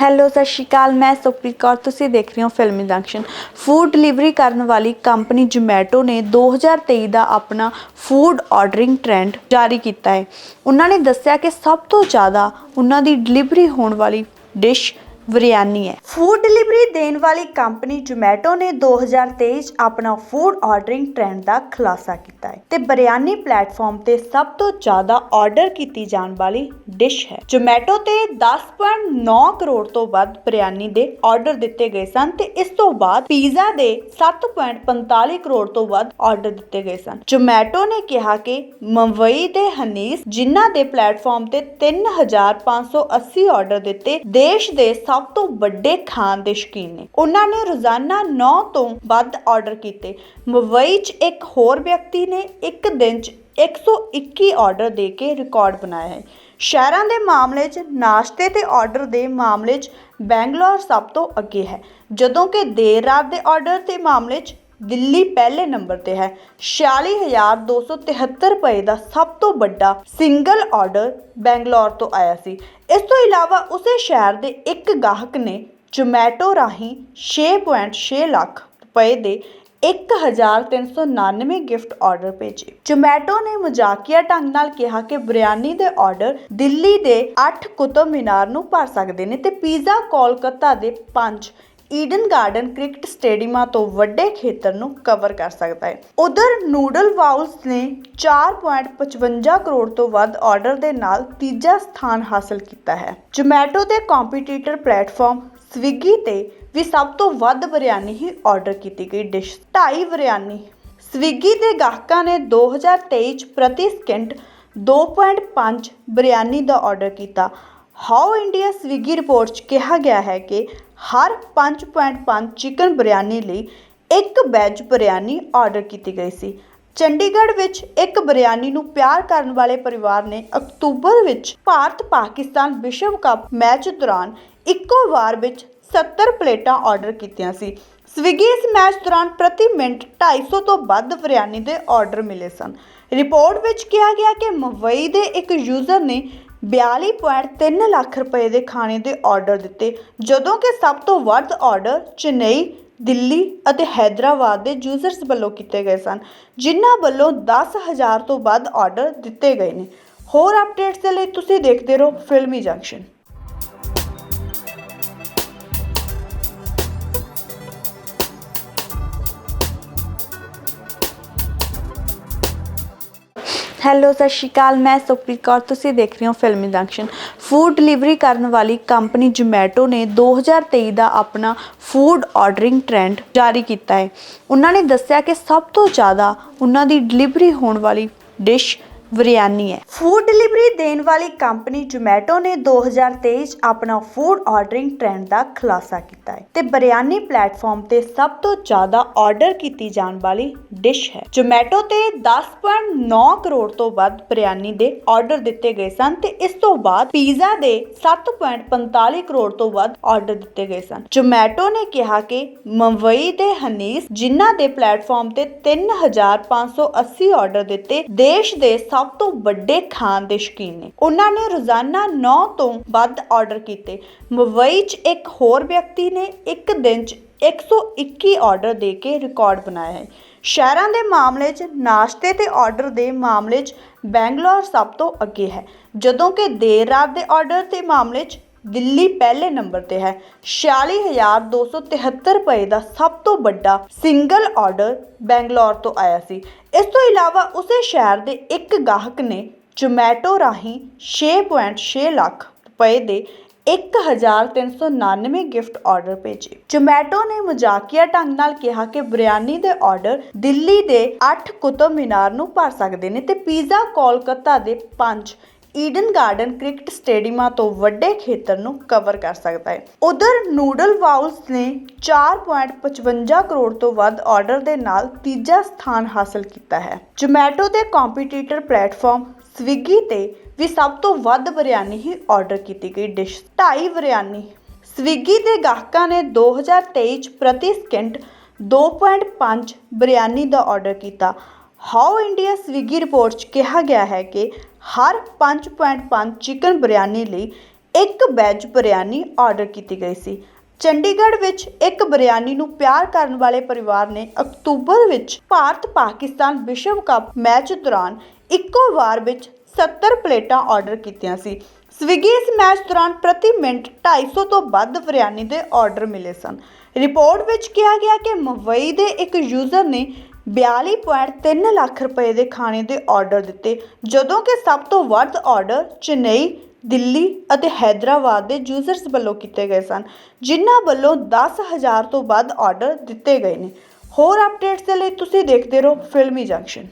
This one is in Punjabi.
ਹੈਲੋ, ਸਤਿ ਸ਼੍ਰੀ ਅਕਾਲ, ਮੈਂ ਸੁਪ੍ਰੀਤ ਕੌਰ। ਤੁਸੀਂ ਦੇਖ ਰਹੇ ਹੋ ਫਿਲਮ ਇੰਡਕਸ਼ਨ। ਫੂਡ ਡਿਲੀਵਰੀ ਕਰਨ ਵਾਲੀ ਕੰਪਨੀ ਜੋਮੈਟੋ ਨੇ 2023 ਦਾ ਆਪਣਾ ਫੂਡ ਆਰਡਰਿੰਗ ਟ੍ਰੈਂਡ ਜਾਰੀ ਕੀਤਾ ਹੈ। ਉਹਨਾਂ ਨੇ ਦੱਸਿਆ ਕਿ ਸਭ ਤੋਂ ਜ਼ਿਆਦਾ ਉਹਨਾਂ ਦੀ ਡਿਲੀਵਰੀ ਹੋਣ ਵਾਲੀ ਡਿਸ਼ ਬਿਰਿਆਨੀ ਹੈ। ਫੂਡ ਡਿਲੀਵਰੀ ਦੇਣ ਵਾਲੀ ਕੰਪਨੀ ਜੋਮੈਟੋ ਨੇ 2023 'ਚ ਆਪਣਾ ਫੂਡ ਆਰਡਰਿੰਗ ਟ੍ਰੈਂਡ ਦਾ ਖੁਲਾਸਾ ਕੀਤਾ ਹੈ ਤੇ ਬਿਰਿਆਨੀ ਪਲੇਟਫਾਰਮ ਤੇ ਸਭ ਤੋਂ ਜ਼ਿਆਦਾ ਆਰਡਰ ਕੀਤੀ ਜਾਣ ਵਾਲੀ ਡਿਸ਼ ਹੈ। ਜੋਮੈਟੋ ਤੇ 10.9 ਕਰੋੜ ਤੋਂ ਵੱਧ ਬਿਰਿਆਨੀ ਦੇ ਆਰਡਰ ਦਿੱਤੇ ਗਏ ਸਨ ਤੇ ਇਸ ਤੋਂ ਬਾਅਦ ਪੀਜ਼ਾ ਦੇ 7.45 ਕਰੋੜ ਤੋਂ ਵੱਧ ਆਰਡਰ ਦਿੱਤੇ ਗਏ ਸਨ। ਜੋਮੈਟੋ ਨੇ ਕਿਹਾ ਕਿ ਮੁੰਬਈ ਦੇ ਹਨੀਸ ਜਿਨ੍ਹਾਂ ਦੇ ਪਲੇਟਫਾਰਮ ਤੇ 3580 ਆਰਡਰ ਦਿੱਤੇ, ਦੇਸ਼ ਦੇ ਸਭ ਤੋਂ ਵੱਡੇ ਖਾਣ ਦੇ ਸ਼ੌਕੀਨ ਨੇ। ਉਹਨਾਂ ਨੇ ਰੋਜ਼ਾਨਾ 9 ਤੋਂ ਵੱਧ ਆਰਡਰ ਕੀਤੇ। ਮੁੰਬਈ 'ਚ ਇੱਕ ਹੋਰ ਵਿਅਕਤੀ ਨੇ ਇੱਕ ਦਿਨ 'ਚ 121 ਆਰਡਰ ਦੇ ਕੇ ਰਿਕਾਰਡ ਬਣਾਇਆ ਹੈ। ਸ਼ਹਿਰਾਂ ਦੇ ਮਾਮਲੇ 'ਚ ਨਾਸ਼ਤੇ ਤੇ ਆਰਡਰ ਦੇ ਮਾਮਲੇ 'ਚ ਬੈਂਗਲੌਰ ਸਭ ਤੋਂ ਅੱਗੇ ਹੈ। ਜਦੋਂ ਕਿ ਦੇਰ ਰਾਤ ਦੇ ਆਰਡਰ ਦੇ ਮਾਮਲੇ 'ਚ ਦਿੱਲੀ ਪਹਿਲੇ ਨੰਬਰ ਤੇ ਹੈ। 46273 ਰੁਪਏ ਦਾ ਸਭ ਤੋਂ ਵੱਡਾ ਸਿੰਗਲ ਆਰਡਰ ਬੈਂਗਲੌਰ ਤੋਂ ਆਇਆ ਸੀ। ਇਸ ਤੋਂ ਇਲਾਵਾ ਉਸੇ ਸ਼ਹਿਰ ਦੇ ਇੱਕ ਗਾਹਕ ਨੇ ਜੋਮੈਟੋ ਰਾਹੀਂ 6.6 ਲੱਖ ਰੁਪਏ ਦੇ 1399 ਗਿਫਟ ਆਰਡਰ ਭੇਜੇ। ਜੋਮੈਟੋ ਨੇ ਮਜ਼ਾਕੀਆ ਢੰਗ ਨਾਲ ਕਿਹਾ ਕਿ ਬਿਰਿਆਨੀ ਦੇ ਆਰਡਰ ਦਿੱਲੀ ਦੇ 8 ਕੁਤਬ ਮੀਨਾਰ ਨੂੰ ਭਰ ਸਕਦੇ ਨੇ ਤੇ ਪੀਜ਼ਾ ਕੋਲਕਾਤਾ ਦੇ 5 ਈਡਨ ਗਾਰਡਨ ਕ੍ਰਿਕਟ ਸਟੇਡੀਅਮਾਂ ਤੋਂ ਵੱਡੇ ਖੇਤਰ ਨੂੰ ਕਵਰ ਕਰ ਸਕਦਾ ਹੈ। ਉਧਰ ਨੂਡਲ ਵਾਉਲਸ ਨੇ 4.55 ਕਰੋੜ ਤੋਂ ਵੱਧ ਆਰਡਰ ਦੇ ਨਾਲ ਤੀਜਾ ਸਥਾਨ ਹਾਸਲ ਕੀਤਾ ਹੈ। ਜੋਮੈਟੋ ਦੇ ਕੰਪੀਟੀਟਰ ਪਲੇਟਫਾਰਮ ਸਵਿਗੀ ਤੇ ਵੀ ਸਭ ਤੋਂ ਵੱਧ ਬਿਰਿਆਨੀ ਹੀ ਆਰਡਰ ਕੀਤੀ ਗਈ ਡਿਸ਼ 2.5 ਬਿਰਿਆਨੀ ਸਵਿਗੀ ਦੇ ਗਾਹਕਾਂ ਨੇ 2023 ਚ ਪ੍ਰਤੀ ਸਕਿੰਟ 2.5 ਬਿਰਿਆਨੀ ਦਾ ਆਰਡਰ ਕੀਤਾ। ਹਾਊ ਇੰਡੀਆ ਸਵਿਗੀ ਰਿਪੋਰਟ 'ਚ ਕਿਹਾ ਗਿਆ ਹੈ ਕਿ ਹਰ 5.5 ਚਿਕਨ ਬਿਰਿਆਨੀ ਲਈ ਇੱਕ ਵੈਜ ਬਿਰਿਆਨੀ ਆਰਡਰ ਕੀਤੀ ਗਈ ਸੀ। ਚੰਡੀਗੜ੍ਹ ਵਿੱਚ ਇੱਕ ਬਿਰਿਆਨੀ ਨੂੰ ਪਿਆਰ ਕਰਨ ਵਾਲੇ ਪਰਿਵਾਰ ਨੇ ਅਕਤੂਬਰ ਵਿੱਚ ਭਾਰਤ ਪਾਕਿਸਤਾਨ ਵਿਸ਼ਵ ਕੱਪ ਮੈਚ ਦੌਰਾਨ ਇੱਕੋ ਵਾਰ ਵਿੱਚ 70 ਪਲੇਟਾਂ ਆਰਡਰ ਕੀਤੀਆਂ ਸੀ। ਸਵਿਗੀ ਇਸ ਮੈਚ ਦੌਰਾਨ ਪ੍ਰਤੀ ਮਿੰਟ 250 ਤੋਂ ਵੱਧ ਬਿਰਿਆਨੀ ਦੇ ਆਰਡਰ ਮਿਲੇ ਸਨ। ਰਿਪੋਰਟ ਵਿੱਚ ਕਿਹਾ ਗਿਆ ਕਿ ਮੁੰਬਈ ਦੇ ਇੱਕ ਯੂਜ਼ਰ ਨੇ 42.3 ਲੱਖ ਰੁਪਏ ਦੇ ਖਾਣੇ ਦੇ ਆਰਡਰ ਦਿੱਤੇ। ਜਦੋਂ ਕਿ ਸਭ ਤੋਂ ਵੱਧ ਆਰਡਰ ਚੇਨਈ, ਦਿੱਲੀ ਅਤੇ ਹੈਦਰਾਬਾਦ ਦੇ ਯੂਜ਼ਰਸ ਵੱਲੋਂ ਕੀਤੇ ਗਏ ਸਨ, ਜਿਨ੍ਹਾਂ ਵੱਲੋਂ 10000 ਤੋਂ ਵੱਧ ਆਰਡਰ ਦਿੱਤੇ ਗਏ ਨੇ। ਹੋਰ ਅਪਡੇਟਸ ਦੇ ਲਈ ਤੁਸੀਂ ਦੇਖਦੇ ਰਹੋ ਫਿਲਮੀ ਜੰਕਸ਼ਨ। ਹੈਲੋ, ਸਤਿ ਸ਼੍ਰੀ ਅਕਾਲ, ਮੈਂ ਸੁਖਪ੍ਰੀਤ ਕੌਰ। ਤੁਸੀਂ ਦੇਖ ਰਹੇ ਹੋ ਫਿਲਮੀ ਜੰਕਸ਼ਨ ਫੂਡ ਡਿਲੀਵਰੀ ਕਰਨ ਵਾਲੀ ਕੰਪਨੀ ਜੋਮੈਟੋ ਨੇ 2023 ਦਾ ਆਪਣਾ ਫੂਡ ਆਰਡਰਿੰਗ ਟ੍ਰੈਂਡ ਜਾਰੀ ਕੀਤਾ ਹੈ। ਉਹਨਾਂ ਨੇ ਦੱਸਿਆ ਕਿ ਸਭ ਤੋਂ ਜ਼ਿਆਦਾ ਉਹਨਾਂ ਦੀ ਡਿਲੀਵਰੀ ਹੋਣ ਵਾਲੀ ਡਿਸ਼ ਬਿਰਿਆਨੀ ਹੈ। ਫੂਡ ਡਿਲੀਵਰੀ ਦੇਣ ਵਾਲੀ ਕੰਪਨੀ ਜੋਮੈਟੋ ਨੇ 2023 'ਚ ਆਪਣਾ ਫੂਡ ਆਰਡਰਿੰਗ ਟ੍ਰੈਂਡ ਦਾ ਖੁਲਾਸਾ ਕੀਤਾ ਹੈ ਤੇ ਬਿਰਿਆਨੀ ਪਲੇਟਫਾਰਮ ਤੇ ਸਭ ਤੋਂ ਜ਼ਿਆਦਾ ਆਰਡਰ ਕੀਤੀ ਜਾਣ ਵਾਲੀ ਡਿਸ਼ ਹੈ। ਜੋਮੈਟੋ ਤੇ 10.9 ਕਰੋੜ ਤੋਂ ਵੱਧ ਬਿਰਿਆਨੀ ਦੇ ਆਰਡਰ ਦਿੱਤੇ ਗਏ ਸਨ ਤੇ ਇਸ ਤੋਂ ਬਾਅਦ ਪੀਜ਼ਾ ਦੇ 7.45 ਕਰੋੜ ਤੋਂ ਵੱਧ ਆਰਡਰ ਦਿੱਤੇ ਗਏ ਸਨ। ਜੋਮੈਟੋ ਨੇ ਕਿਹਾ ਕਿ ਮੁੰਬਈ ਦੇ ਹਨੀਸ ਜਿਨ੍ਹਾਂ ਦੇ ਪਲੇਟਫਾਰਮ ਤੇ 3580 ਆਰਡਰ ਦਿੱਤੇ, ਦੇਸ਼ ਦੇ ਸਭ ਤੋਂ ਵੱਡੇ ਖਾਣ ਦੇ ਸ਼ੌਕੀਨ ਨੇ। ਉਹਨਾਂ ਨੇ ਰੋਜ਼ਾਨਾ 9 ਤੋਂ ਵੱਧ ਆਰਡਰ ਕੀਤੇ। ਮੁੰਬਈ 'ਚ ਇੱਕ ਹੋਰ ਵਿਅਕਤੀ ਨੇ ਇੱਕ ਦਿਨ 'ਚ 121 ਆਰਡਰ ਦੇ ਕੇ ਰਿਕਾਰਡ ਬਣਾਇਆ ਹੈ। ਸ਼ਹਿਰਾਂ ਦੇ ਮਾਮਲੇ 'ਚ ਨਾਸ਼ਤੇ ਤੇ ਆਰਡਰ ਦੇ ਮਾਮਲੇ 'ਚ ਬੈਂਗਲੌਰ ਸਭ ਤੋਂ ਅੱਗੇ ਹੈ। ਜਦੋਂ ਕਿ ਦੇਰ ਰਾਤ ਦੇ ਆਰਡਰ ਦੇ ਮਾਮਲੇ 'ਚ ਦਿੱਲੀ ਪਹਿਲੇ ਨੰਬਰ ਤੇ ਹੈ। 46273 ਰੁਪਏ ਦਾ ਸਭ ਤੋਂ ਵੱਡਾ ਸਿੰਗਲ ਆਰਡਰ ਬੈਂਗਲੌਰ ਤੋਂ ਆਇਆ ਸੀ। ਇਸ ਤੋਂ ਇਲਾਵਾ ਉਸੇ ਸ਼ਹਿਰ ਦੇ ਇੱਕ ਗਾਹਕ ਨੇ ਜੋਮੈਟੋ ਰਾਹੀਂ 6.6 ਲੱਖ ਰੁਪਏ ਦੇ 1399 ਗਿਫਟ ਆਰਡਰ ਭੇਜੇ। ਜੋਮੈਟੋ ਨੇ ਮਜ਼ਾਕੀਆ ਢੰਗ ਨਾਲ ਕਿਹਾ ਕਿ ਬਿਰਿਆਨੀ ਦੇ ਆਰਡਰ ਦਿੱਲੀ ਦੇ 8 ਕੁਤਬ ਮੀਨਾਰ ਨੂੰ ਭਰ ਸਕਦੇ ਨੇ ਤੇ ਪੀਜ਼ਾ ਕੋਲਕਾਤਾ ਦੇ 5 ਈਡਨ ਗਾਰਡਨ ਕ੍ਰਿਕਟ ਸਟੇਡੀਅਮਾਂ ਤੋਂ ਵੱਡੇ ਖੇਤਰ ਨੂੰ ਕਵਰ ਕਰ ਸਕਦਾ ਹੈ। ਉਧਰ ਨੂਡਲ ਵਾਉਲਸ ਨੇ 4.55 ਕਰੋੜ ਤੋਂ ਵੱਧ ਆਰਡਰ ਦੇ ਨਾਲ ਤੀਜਾ ਸਥਾਨ ਹਾਸਲ ਕੀਤਾ ਹੈ। ਜੋਮੈਟੋ ਦੇ ਕੰਪੀਟੀਟਰ ਪਲੇਟਫਾਰਮ ਸਵਿਗੀ ਤੇ ਵੀ ਸਭ ਤੋਂ ਵੱਧ ਬਿਰਿਆਨੀ ਹੀ ਆਰਡਰ ਕੀਤੀ ਗਈ ਡਿਸ਼ 2.5 ਬਿਰਿਆਨੀ ਸਵਿਗੀ ਦੇ ਗਾਹਕਾਂ ਨੇ 2023 ਚ ਪ੍ਰਤੀ ਸਕਿੰਟ 2.5 ਬਿਰਿਆਨੀ ਦਾ ਆਰਡਰ ਕੀਤਾ। ਹਾਊ ਇੰਡੀਆ ਸਵਿਗੀ ਰਿਪੋਰਟ 'ਚ ਕਿਹਾ ਗਿਆ ਹੈ ਕਿ ਹਰ 5.5 ਚਿਕਨ ਬਿਰਿਆਨੀ ਲਈ ਇੱਕ ਵੈਜ ਬਿਰਿਆਨੀ ਆਰਡਰ ਕੀਤੀ ਗਈ ਸੀ। ਚੰਡੀਗੜ੍ਹ ਵਿੱਚ ਇੱਕ ਬਿਰਿਆਨੀ ਨੂੰ ਪਿਆਰ ਕਰਨ ਵਾਲੇ ਪਰਿਵਾਰ ਨੇ ਅਕਤੂਬਰ ਵਿੱਚ ਭਾਰਤ ਪਾਕਿਸਤਾਨ ਵਿਸ਼ਵ ਕੱਪ ਮੈਚ ਦੌਰਾਨ ਇੱਕੋ ਵਾਰ ਵਿੱਚ 70 ਪਲੇਟਾਂ ਆਰਡਰ ਕੀਤੀਆਂ ਸੀ। ਸਵਿਗੀ ਇਸ ਮੈਚ ਦੌਰਾਨ ਪ੍ਰਤੀ ਮਿੰਟ 250 ਤੋਂ ਵੱਧ ਬਿਰਿਆਨੀ ਦੇ ਆਰਡਰ ਮਿਲੇ ਸਨ। ਰਿਪੋਰਟ ਵਿੱਚ ਕਿਹਾ ਗਿਆ ਕਿ ਮੁੰਬਈ ਦੇ ਇੱਕ ਯੂਜ਼ਰ ਨੇ 42.3 ਲੱਖ ਰੁਪਏ ਦੇ ਖਾਣੇ ਦੇ ਆਰਡਰ ਦਿੱਤੇ, ਜਦੋਂ ਕਿ ਸਭ ਤੋਂ ਵੱਧ ਆਰਡਰ ਚੇਨਈ, ਦਿੱਲੀ ਅਤੇ ਹੈਦਰਾਬਾਦ ਦੇ ਯੂਜ਼ਰਸ ਵੱਲੋਂ ਕੀਤੇ ਗਏ ਸਨ, ਜਿਨ੍ਹਾਂ ਵੱਲੋਂ 10000 ਤੋਂ ਵੱਧ ਆਰਡਰ ਦਿੱਤੇ ਗਏ ਨੇ। ਹੋਰ ਅਪਡੇਟਸ ਦੇ ਲਈ ਤੁਸੀਂ ਦੇਖਦੇ ਰਹੋ ਫਿਲਮੀ ਜੰਕਸ਼ਨ।